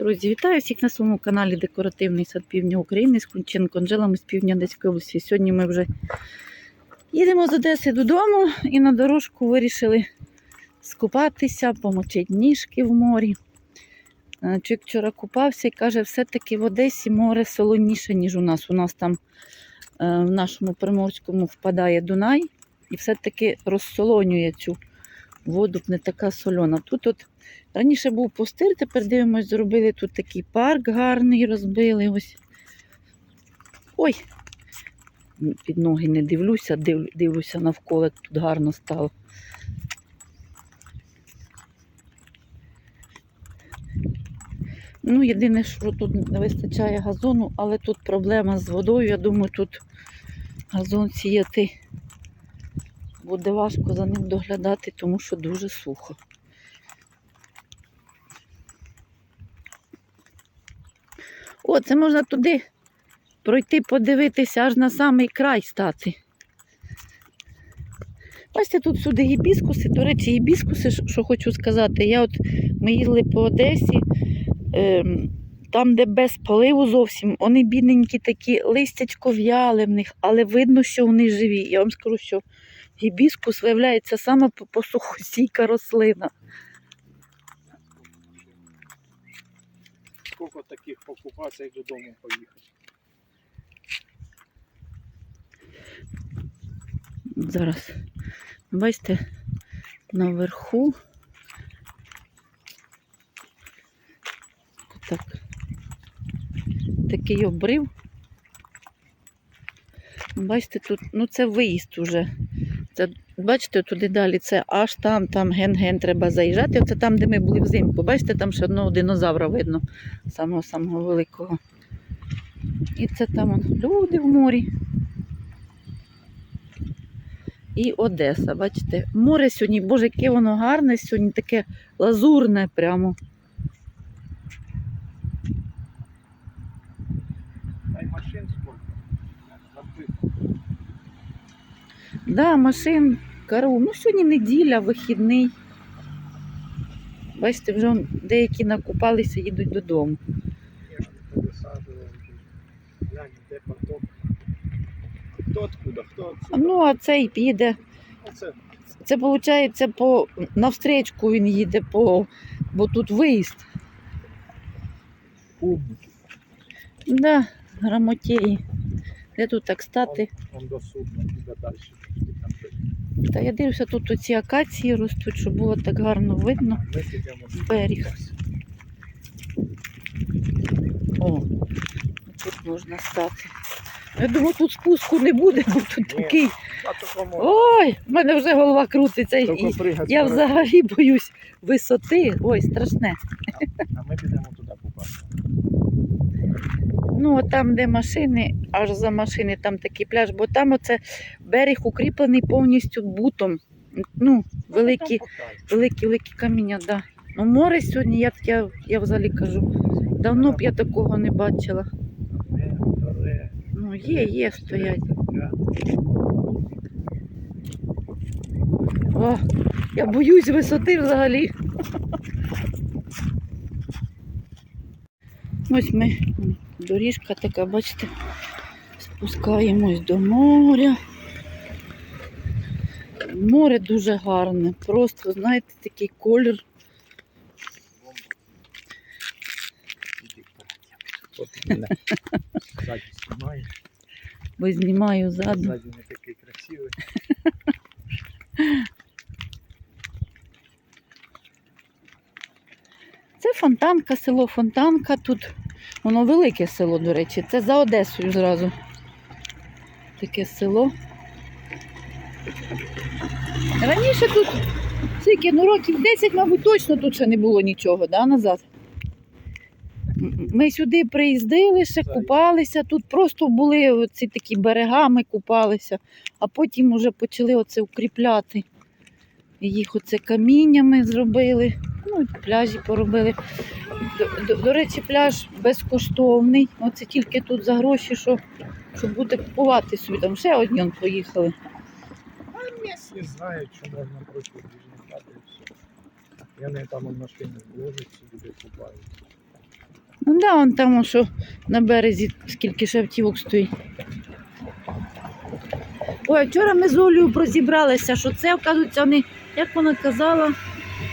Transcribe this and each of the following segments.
Друзі, вітаю всіх на своєму каналі Декоративний сад Півдня України з Кунченко Анжелами з півдня Одеської області. Сьогодні ми вже їдемо з Одеси додому і на дорожку вирішили скупатися, помочити ніжки в морі. Чоловік вчора купався і каже, все-таки в Одесі море солоніше, ніж у нас. У нас там е, в нашому Приморському впадає Дунай і все-таки розсолонює цю воду, не така сольона. Тут от Раніше був пустир, тепер дивимось, зробили тут такий парк гарний, розбили. ось. Ой, під ноги не дивлюся, див, дивлюся навколо, тут гарно стало. Ну, єдине, що тут не вистачає газону, але тут проблема з водою. Я думаю, тут газон сіяти буде важко за ним доглядати, тому що дуже сухо. О, це можна туди пройти, подивитися, аж на самий край стати. Бачите, тут сюди гібіскуси. До речі, гібіскуси, що- хочу сказати, я от ми їздили по Одесі, ем, там, де без поливу зовсім, вони бідненькі такі, листячко в'яле в них, але видно, що вони живі. Я вам скажу, що гібіскус виявляється саме по- посухостійка рослина. Сколько таких покупаться і додому поїхати. Зараз, бачите, наверху. Так. Такий обрив. Бачите, тут, ну це виїзд уже. Це, бачите, туди далі це аж там, там ген-ген треба заїжджати. Оце там, де ми були взимку. Бачите, там ще одного динозавра видно, самого-самого великого. І це там он, люди в морі і Одеса. Бачите, море сьогодні, боже, яке воно гарне сьогодні, таке лазурне прямо. Та й машин сколько. Забито. Да, машин, кару. Ну, сьогодні неділя, вихідний. Бачите, вже деякі накупалися, їдуть додому. Хто откуда, хто Ну, а цей піде. Це виходить, по навстрічку він їде, по, бо тут виїзд. Да, грамотєї. Де тут так стати? Он до судна, туди далі. Та я дивлюся, тут оці акації ростуть, щоб було так гарно видно. Ми Берег. О, тут можна стати. Я думаю, тут спуску не буде, бо тут Ні. такий. Ой, в мене вже голова крутиться. І, я взагалі боюсь висоти. Ой, страшне. А ми підемо туди купатися. Ну, там, де машини, аж за машини, там такий пляж, бо там оце берег укріплений повністю бутом. Ну, великі, великі, великі каміння, да. Ну, море сьогодні, я, я, я взагалі кажу, давно б я такого не бачила. Ну, є, є, стоять. О, я боюсь висоти взагалі. Ось ми, доріжка така, бачите, спускаємось до моря. Море дуже гарне, просто, знаєте, такий колір. Ззаді знімає. Бо знімаю ззаду. Ззаді не такий красивий. Це Фонтанка, село Фонтанка. Тут воно велике село, до речі. Це за Одесою зразу. Таке село. Раніше тут скільки, ну років 10, мабуть, точно тут ще не було нічого, да, назад. Ми сюди приїздили, ще купалися. Тут просто були ці такі берегами купалися, а потім вже почали оце укріпляти. Їх оце каміннями зробили. Ну, пляжі поробили. До, до, до речі, пляж безкоштовний. Оце тільки тут за гроші, що, що буде купувати собі. Там ще одні он поїхали. А місці знають, що можна просто біжника і все. Вони там в машину вложать собі де купають. Ну да, он там, що на березі скільки ще автівок стоїть. Ой, вчора ми з Олею розібралися, що це, оказується, вони, як вона казала,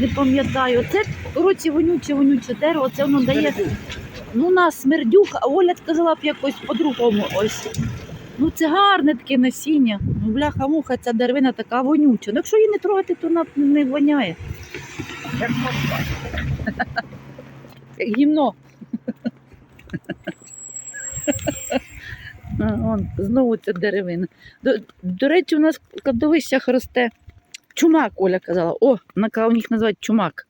не пам'ятаю. Це, коротше, вонюче, вонюче дерево, це воно дає. Ну, у нас смердюк, а Оля сказала б якось по-другому ось. Ну, це гарне таке насіння. Ну, бляха-муха, ця деревина така вонюча. Ну, якщо її не трогати, то вона не воняє. Як гімно. Знову ця деревина. До, до речі, у нас в кладовищах росте чумак, Оля казала. О, вона у них називають чумак.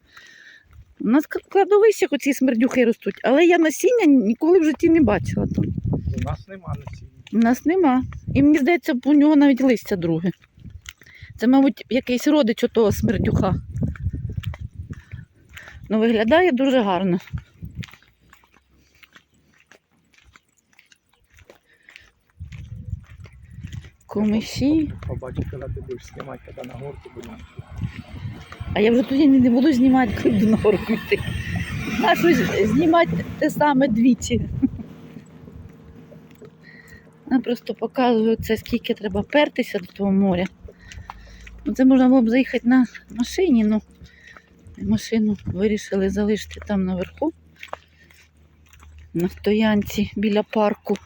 У нас в кладовищах оці смердюхи ростуть, але я насіння ніколи в житті не бачила там. У нас нема насіння. У нас нема. І мені здається, у нього навіть листя друге. Це, мабуть, якийсь родич отого смердюха. Ну, виглядає дуже гарно. Комиші. Побачу, коли ти будеш знімати, коли на горку будемо. А я вже тоді не буду знімати, коли буду на горку йти. А щось знімати те саме двічі. Я просто показую це, скільки треба пертися до того моря. Ну, Це можна було б заїхати на машині, ну машину вирішили залишити там наверху, на стоянці біля парку.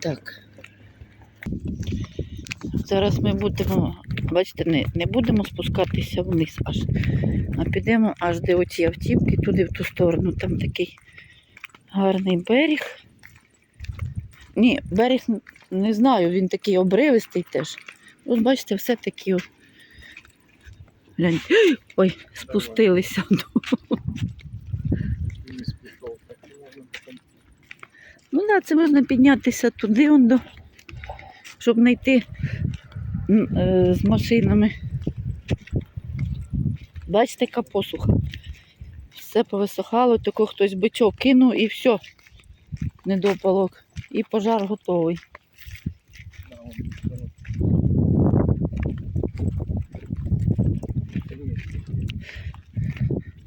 Так. Зараз ми будемо, бачите, не, не будемо спускатися вниз аж, а підемо аж де оці автівки, туди в ту сторону. Там такий гарний берег. Ні, берег не знаю, він такий обривистий теж. От бачите, все такі. Гляньте. Ой, спустилися. Він з пішов, так і можна потім. Ну да, це можна піднятися туди, он до, щоб знайти е, з машинами. Бачите, яка посуха. Все повисохало, тако хтось бичок кинув і все. Недопалок. І пожар готовий.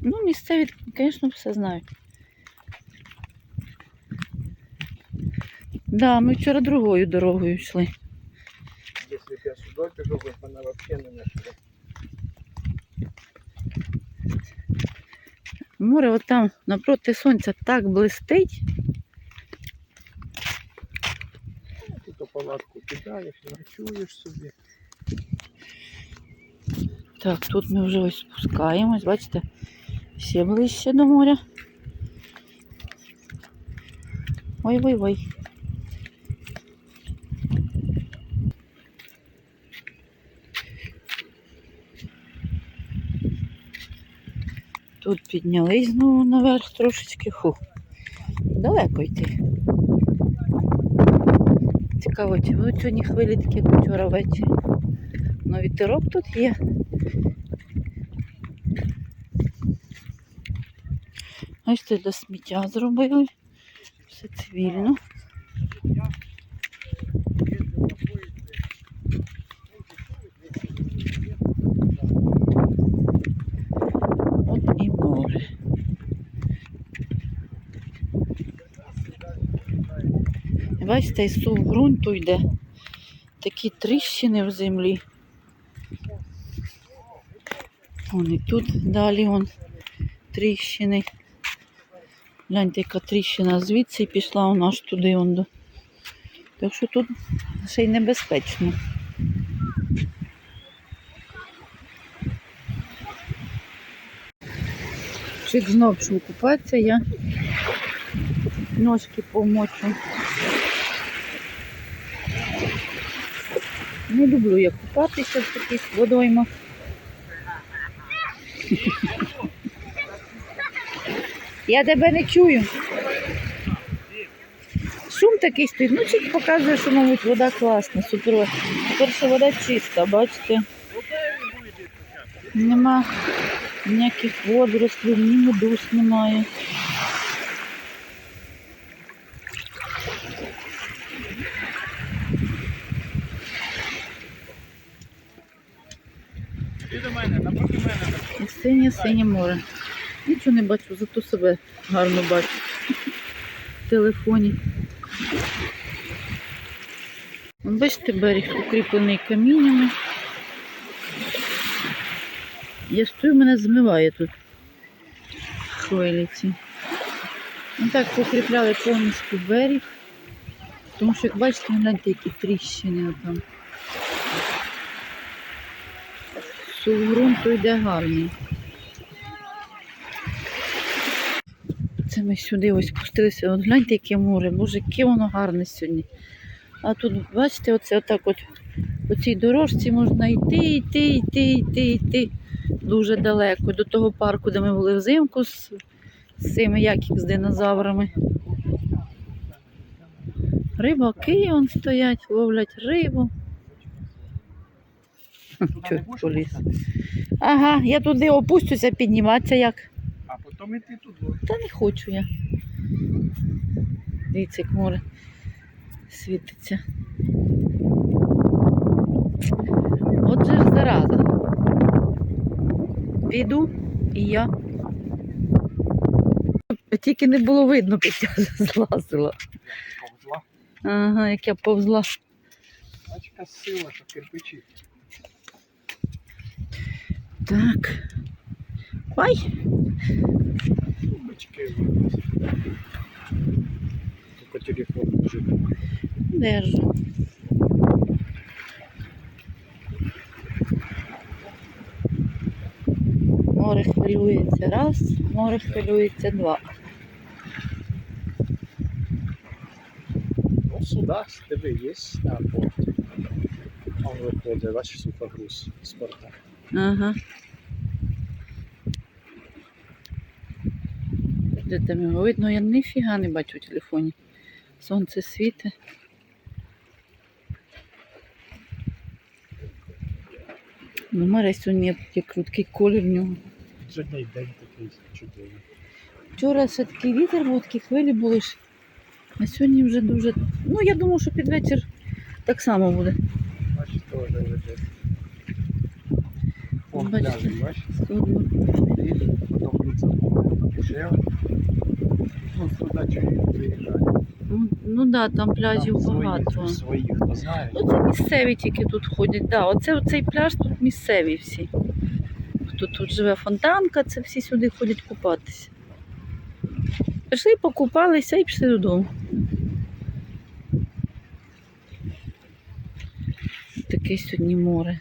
Ну, місцеві, звісно, все знають. Да, ми вчора другою дорогою йшли. Якщо б я сюди пішов, мене взагалі не знайшли. Море отам напроти сонця так блистить. Тут палатку кидаєш, ночуєш собі. Так, тут ми вже ось спускаємось, бачите, ще ближче до моря. Ой-ой-ой. Тут піднялись знову наверх трошечки. Фу. Далеко йти. Цікаво, будуть сьогодні хвилі такі, як вчора ввечері. Ну, вітерок тут є. Ось це для сміття зробили. Все цивільно. От і море. Бачите, із сув ґрунту йде. Такі тріщини в землі. Вон і тут далі вон тріщини. Гляньте, яка тріщина звідси пішла вона аж туди. Вон. Так що тут ще й небезпечно. Чик знов пішов купатися, я ножки помочу. Не люблю я купатися в таких водоймах. Я тебе не чую. Шум такий стоїть. Ну, чуть показує, що, мабуть, вода класна, супер. Перша вода чиста, бачите. Нема ніяких водорослів, ні медуз немає. Ти до мене, напроти мене. І синє, синє море. Нічого не бачу, зато себе гарно бачу. В телефоні. Бачите, берег укріплений каміннями. Я стою, мене змиває тут хвилі ці. Ну так покріпляли повністю берег. Тому що, як бачите, гляньте, які тріщини там. Сув ґрунту йде гарний. Це ми сюди ось спустилися. От гляньте, яке море, боже, яке воно гарне сьогодні. А тут, бачите, оце отак от по цій дорожці можна йти, йти, йти, йти, йти дуже далеко. До того парку, де ми були взимку з, з цими як їх, з динозаврами. Рибаки он стоять, ловлять рибу. Чуть поліз. Ага, я туди опустюся, підніматися як. А потім і ти тут. Та не хочу я. Дивіться, як море світиться. Отже ж зараза. Піду і я. Тільки не було видно, як я злазила. Повзла. Ага, як я повзла. Бачка сила, що кирпичі. Так. Ой, Бички. Тільки телефон лежить. держу. Море хвилюється раз, море хвилюється два. Ну, сюда з тебе є апорт. Он виходить, бачиш, сухогруз з порта. Ага. Де там його видно, я ніфіга не бачу в телефоні. Сонце світить. Ну, море сьогодні такий круткий колір в нього. Сьогодні день такий чудовий. Вчора все такий вітер був, такі хвилі були ж. А сьогодні вже дуже. Ну, я думаю, що під вечір так само буде. Бачиш, теж лежить. Он Бачите. Бачиш? Судно. Потім. Ну, чуть. Ну, ну да, там пляжів Там багато. Своїх, своїх, хто знає. Ну, це місцеві тільки тут ходять. Да, оце, оцей пляж тут місцеві всі. Хто тут живе фонтанка, це всі сюди ходять купатися. Пішли, покупалися і пішли додому. Таке сьогодні море.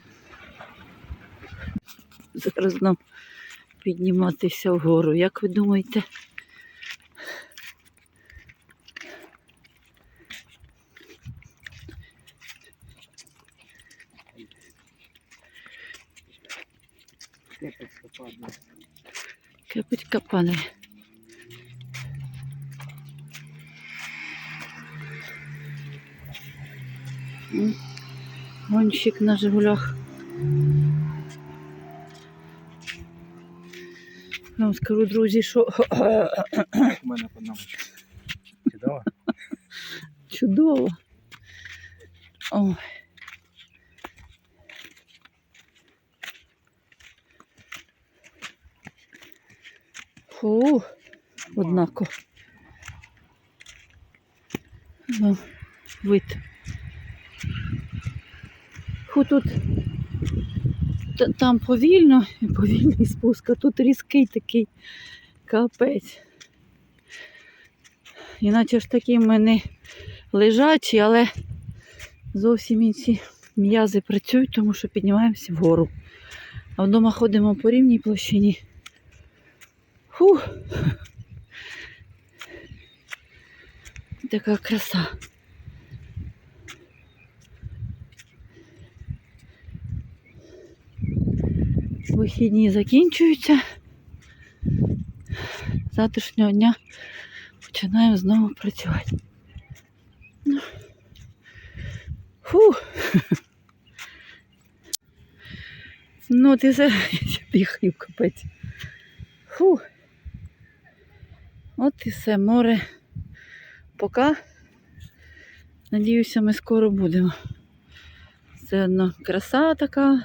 Зараз нам підніматися вгору. Як ви думаєте? Падає. М, Гонщик на Жигулях. Я вам скажу, друзі, що У мене панамочка. Кидала? чудово. Ой. Фу, однако. Ну, вид. Фу, тут там повільно, повільний спуск, а тут різкий такий капець. Іначе ж такі в мене лежачі, але зовсім інші м'язи працюють, тому що піднімаємося вгору. А вдома ходимо по рівній площині. Фу. Така краса. Вихідні закінчуються. З Завтрашнього дня починаємо знову працювати. Ну. Фу. Ну, ти все бігаю капець. Фу. От і все море. Пока. Надіюся, ми скоро будемо. Це одно краса така.